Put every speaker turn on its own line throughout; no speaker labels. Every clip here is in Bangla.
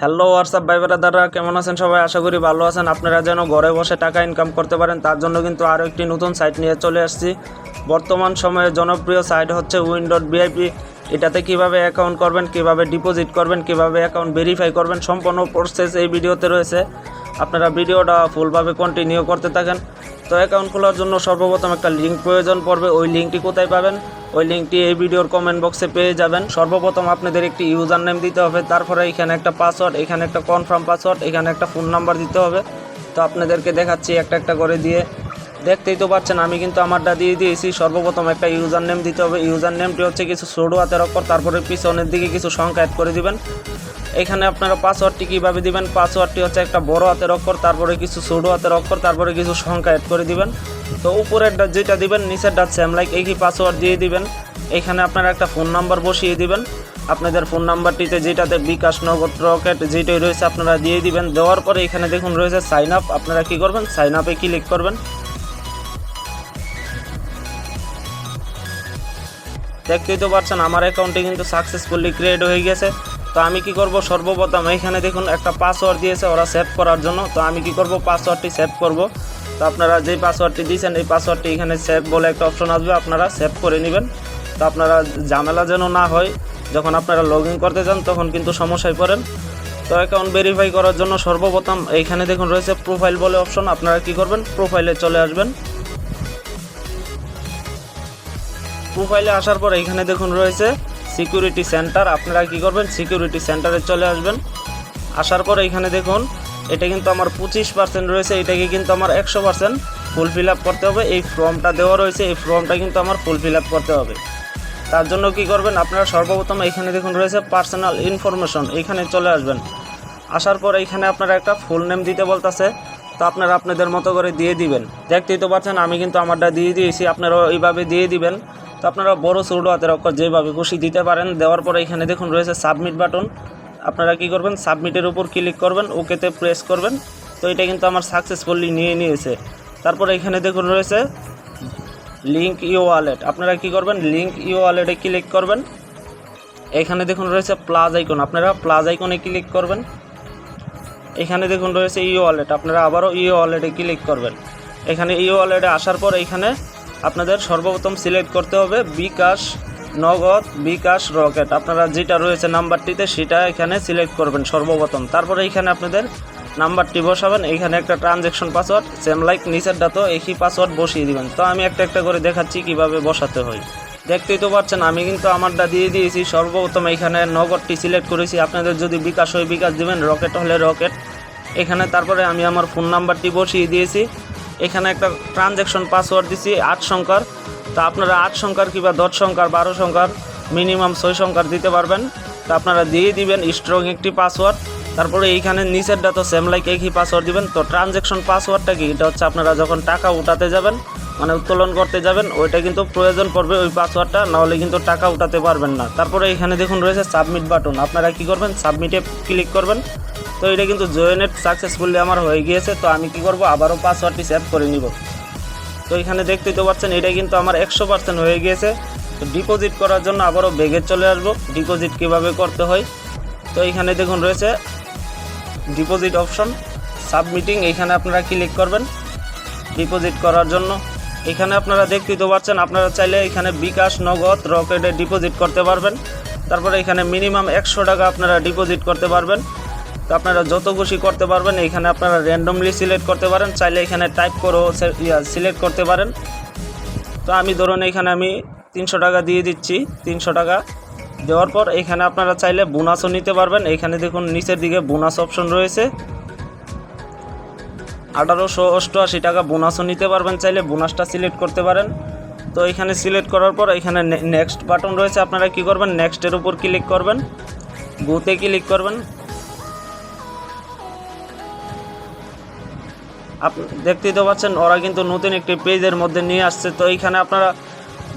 হ্যালো হোয়াটসঅ্যাপ ভাইবারা দাদা কেমন আছেন সবাই? আশা করি ভালো আছেন। আপনারা যেন ঘরে বসে টাকা ইনকাম করতে পারেন, তার জন্য কিন্তু আরও একটি নতুন সাইট নিয়ে চলে আসছি। বর্তমান সময়ে জনপ্রিয় সাইট হচ্ছে উইন ডট ভিআইপি এটাতে কীভাবে অ্যাকাউন্ট করবেন, কীভাবে ডিপোজিট করবেন, কীভাবে অ্যাকাউন্ট ভেরিফাই করবেন, সম্পূর্ণ প্রসেস এই ভিডিওতে রয়েছে। আপনারা ভিডিওটা ফুলভাবে কন্টিনিউ করতে থাকেন। তো অ্যাকাউন্ট খোলার জন্য সর্বপ্রথম একটা লিঙ্ক প্রয়োজন পড়বে। ওই লিঙ্কটি কোথায় পাবেন? ওই লিঙ্কটি এই ভিডিওর কমেন্ট বক্সে পেয়ে যাবেন। সর্বপ্রথম আপনাদের একটি ইউজার নেম দিতে হবে। তারপরে এখানে একটা পাসওয়ার্ড এখানে একটা কনফার্ম পাসওয়ার্ড এখানে একটা ফোন নাম্বার দিতে হবে। তো আপনাদেরকে দেখাচ্ছি একটা একটা করে দিয়ে। দেখতেই তো পাচ্ছেন, আমি কিন্তু আমারটা দিয়ে দিয়েছি। সর্বপ্রথম একটা ইউজার নেম দিতে হবে। ইউজার নেমটি হচ্ছে কিছু ছোটো হাতের অক্ষর, তারপরে পিছনের দিকে কিছু সংখ্যা অ্যাড করে দিবেন। এখানে আপনারা পাসওয়ার্ডটি কীভাবে দিবেন? পাসওয়ার্ডটি হচ্ছে একটা বড় হাতের অক্ষর, তারপরে কিছু ছোটো হাতের অক্ষর, তারপরে কিছু সংখ্যা অ্যাড করে দিবেন। তো উপরেরটা যেটা দিবেন নিচেরটা সেম লাইক একই পাসওয়ার্ড দিয়ে দিবেন। এখানে আপনারা একটা ফোন নাম্বার বসিয়ে দিবেন। আপনাদের ফোন নাম্বারটিতে যেটাতে বিকাশ নগদ রকেট যেটাই রয়েছে আপনারা দিয়ে দিবেন। দেওয়ার পরে এখানে দেখুন রয়েছে সাইন আপ আপনারা কী করবেন? সাইন আপে ক্লিক করবেন। দেখতেই তো পারছেন আমার অ্যাকাউন্টে কিন্তু সাকসেসফুলি ক্রিয়েট হয়ে গেছে। তো আমি কি করব? সর্বপ্রথম এখানে দেখুন, একটা পাসওয়ার্ড দিয়েছে ওরা সেভ করার জন্য। তো আমি কি করব? পাসওয়ার্ডটি সেভ করব। তো আপনারা যে পাসওয়ার্ডটি দিয়েছেন, এই পাসওয়ার্ডটি এখানে সেভ বলে একটা অপশন আসবে, আপনারা সেভ করে নেবেন। তো আপনারা ঝামেলা যেন না হয়, যখন আপনারা লগ করতে যান, তখন কিন্তু সমস্যায় পড়েন। তো অ্যাকাউন্ট ভেরিফাই করার জন্য সর্বপ্রথম এইখানে দেখুন, রয়েছে প্রোফাইল বলে অপশন আপনারা কি করবেন? প্রোফাইলে চলে আসবেন। প্রোফাইলে আসার পর এখানে দেখুন, রয়েছে সিকিউরিটি সেন্টার। আপনারা কি করবেন? সিকিউরিটি সেন্টারে চলে আসবেন। আসার পর এখানে দেখুন, এটা কিন্তু আমার পঁচিশ পার্সেন্ট রয়েছে। এটাকে কিন্তু আমার একশো পার্সেন্ট ফুল ফিল আপ করতে হবে। এই ফর্মটা দেওয়া রয়েছে। এই ফর্মটা কিন্তু আমার ফুল ফিল আপ করতে হবে। তার জন্য কি করবেন? আপনারা সর্বপ্রথম এখানে দেখুন, রয়েছে পার্সোনাল ইনফরমেশন এখানে চলে আসবেন। আসার পর এখানে আপনারা একটা ফুল নেম দিতে বলতেছে। তো আপনারা আপনাদের মতো করে দিয়ে দিবেন। দেখতেই তো পারছেন আমি কিন্তু আমারটা দিয়ে দিয়েছি। আপনারা এইভাবে দিয়ে দিবেন। তো আপনারা বড় ছোটো হাতের অক্ষর যেভাবে খুশি দিতে পারেন, দেওয়ার পরে এখানে দেখুন রয়েছে সাবমিট বাটন আপনারা কি করবেন? সাবমিটের উপর ক্লিক করবেন ওকেতে প্রেস করবেন। তো এটা কিন্তু আমার সাকসেসফুলি নিয়ে নিয়েছে। তারপরে এখানে দেখুন রয়েছে লিঙ্ক ইউ ওয়ালেট আপনারা কি করবেন? লিঙ্ক ইউ ওয়ালেটে ক্লিক করবেন। এখানে দেখুন রয়েছে প্লাস আইকন আপনারা প্লাস আইকনে ক্লিক করবেন। এখানে দেখুন রয়েছে ই ওয়ালেট আপনারা আবারও ই ওয়ালেটে ক্লিক করবেন। এখানে ই ওয়ালেটে আসার পর এখানে আপনাদের সর্বপ্রথম সিলেক্ট করতে হবে বিকাশ নগদ বিকাশ রকেট। আপনারা যেটা রয়েছে নাম্বারটিতে সেটা এখানে সিলেক্ট করবেন সর্বপ্রথম। তারপরে এখানে আপনাদের নাম্বারটি বসাবেন। এখানে একটা ট্রানজ্যাকশন পাসওয়ার্ড, সেম লাইক নিচেরটা তো একই পাসওয়ার্ড বসিয়ে দিবেন। তো আমি একটা একটা করে দেখাচ্ছি কীভাবে বসাতে হয়। দেখতেই তো পাচ্ছেন, আমি কিন্তু আমারটা দিয়ে দিয়েছি। সর্বপ্রথম এখানে নগদটি সিলেক্ট করেছি। আপনাদের যদি বিকাশ হয় বিকাশ দিবেন, রকেট হলে রকেট। এখানে তারপরে আমি আমার ফোন নাম্বারটি বসিয়ে দিয়েছি। এখানে একটা ট্রানজ্যাকশন পাসওয়ার্ড দিছি, আট সংখ্যার। তা আপনারা আট সংখ্যার কিংবা দশ সংখ্যার, বারো সংখ্যার মিনিমাম ছয় সংখ্যার দিতে পারবেন। তা আপনারা দিয়ে দিবেন স্ট্রং একটি পাসওয়ার্ড তারপরে এইখানে নিচেরটা তো সেম লাইক একই পাসওয়ার্ড দিবেন। তো ট্রানজ্যাকশন পাসওয়ার্ডটা কি? এটা হচ্ছে আপনারা যখন টাকা উঠাতে যাবেন মানে উত্তোলন করতে যাবেন, ওইটা কিন্তু প্রয়োজন পড়বে ওই পাসওয়ার্ডটা নাহলে কিন্তু টাকা উঠাতে পারবেন না। তারপরে এখানে দেখুন রয়েছে সাবমিট বাটন আপনারা কি করবেন? সাবমিটে ক্লিক করবেন। তো এটা কিন্তু জয়েনেট সাকসেসফুলি আমার হয়ে গিয়েছে, তো আমি কি করব? আবারও পাসওয়ার্ডটি সেভ করে নিব। তো এখানে দেখতেই তো পাচ্ছেন, এটা কিন্তু আমার একশো পার্সেন্ট হয়ে গিয়েছে। তো ডিপোজিট করার জন্য আবারও বেগে চলে আসব। ডিপোজিট কীভাবে করতে হয়? তো এখানে দেখুন রয়েছে ডিপোজিট অপশন সাবমিটিং এখানে আপনারা ক্লিক করবেন। ডিপোজিট করার জন্য। এখানে আপনারা দেখতেই তো পাচ্ছেন, আপনারা চাইলে এখানে বিকাশ, নগদ, রকেটে ডিপোজিট করতে পারবেন। তারপরে এখানে মিনিমাম একশো টাকা আপনারা ডিপোজিট করতে পারবেন। তো আপনারা যত খুশি করতে পারবেন, এখানে আপনারা র্যান্ডমলি সিলেক্ট করতে পারেন, চাইলে এখানে টাইপ করেও সিলেক্ট করতে পারেন। তো আমি ধরুন এখানে আমি তিনশো টাকা দিয়ে দিচ্ছি, তিনশো টাকা দেওয়ার পর এখানে আপনারা চাইলে বোনাসও নিতে পারবেন। এখানে দেখুন নিচের দিকে বোনাস অপশন রয়েছে। আঠারোশো অষ্টআশি টাকা বোনাসও নিতে পারবেন, চাইলে বোনাসটা সিলেক্ট করতে পারেন। তো এখানে সিলেক্ট করার পর এখানে নেক্সট বাটন রয়েছে। আপনারা কি করবেন? নেক্সটের উপর ক্লিক করবেন। গোতে ক্লিক করবেন। দেখতেই তো পাচ্ছেন, ওরা কিন্তু নতুন একটি পেজের মধ্যে নিয়ে আসছে। তো এইখানে আপনারা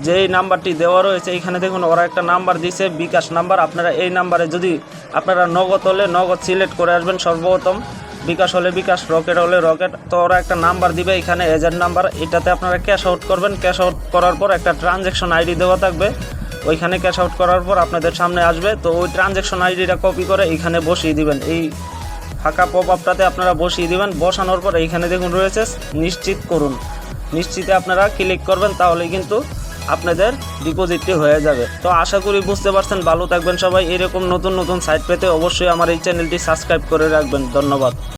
যেই নাম্বারটি দেওয়া রয়েছে, এইখানে দেখুন, ওরা একটা নাম্বার দিছে বিকাশ নাম্বার। আপনারা এই নাম্বারে যদি আপনারা নগদ হলে, নগদ সিলেক্ট করে আসবেন সর্বপ্রথম। বিকাশ হলে বিকাশ, রকেট হলে রকেট। তো ওরা একটা নাম্বার দিবে এখানে, এজেন্ট নাম্বার। এটাতে আপনারা ক্যাশ আউট করবেন। ক্যাশ আউট করার পর একটা ট্রানজ্যাকশন আইডি দেওয়া থাকবে। ওইখানে ক্যাশ আউট করার পর আপনাদের সামনে আসবে। তো ওই ট্রানজ্যাকশন আইডিটা কপি করে এইখানে বসিয়ে দিবেন। এই ফাঁকা পপ আপটাতে আপনারা বসিয়ে দেবেন। বসানোর পর এইখানে দেখুন রয়েছে, নিশ্চিত করুন। নিশ্চিতে আপনারা ক্লিক করবেন, তাহলে কিন্তু আপনাদের ডিপোজিটটি হয়ে যাবে। তো আশা করি বুঝতে পারছেন, ভালো থাকবেন সবাই। এরকম নতুন নতুন সাইট পেতে অবশ্যই আমার এই চ্যানেলটি সাবস্ক্রাইব করে রাখবেন। ধন্যবাদ।